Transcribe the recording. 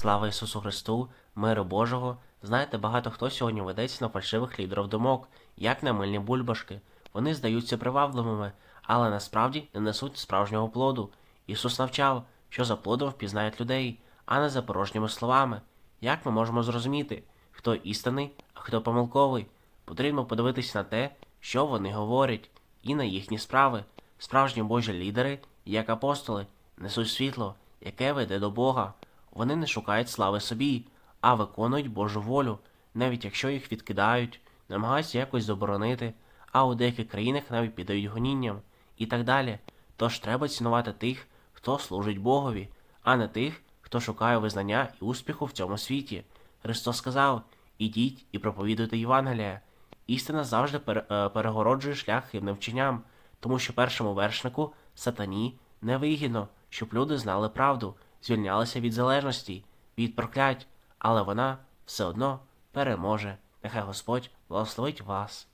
Слава Ісусу Христу, миру Божого. Знаєте, багато хто сьогодні ведеться на фальшивих лідерів думок, як на мильні бульбашки. Вони здаються привабливими, але насправді не несуть справжнього плоду. Ісус навчав, що за плодом впізнають людей, а не за порожніми словами. Як ми можемо зрозуміти, хто істинний, а хто помилковий? Потрібно подивитися на те, що вони говорять, і на їхні справи. Справжні Божі лідери, як апостоли, несуть світло, яке веде до Бога. Вони не шукають слави собі, а виконують Божу волю, навіть якщо їх відкидають, намагаються якось заборонити, а у деяких країнах навіть піддають гонінням і так далі. Тож треба цінувати тих, хто служить Богові, а не тих, хто шукає визнання і успіху в цьому світі. Христос сказав: ідіть і проповідуйте Євангелія. Істина завжди е, перегороджує шлях хибним вченням, тому що першому вершнику сатані невигідно, щоб люди знали правду, звільнялися від залежності, від проклять, але вона все одно переможе. Нехай Господь благословить вас.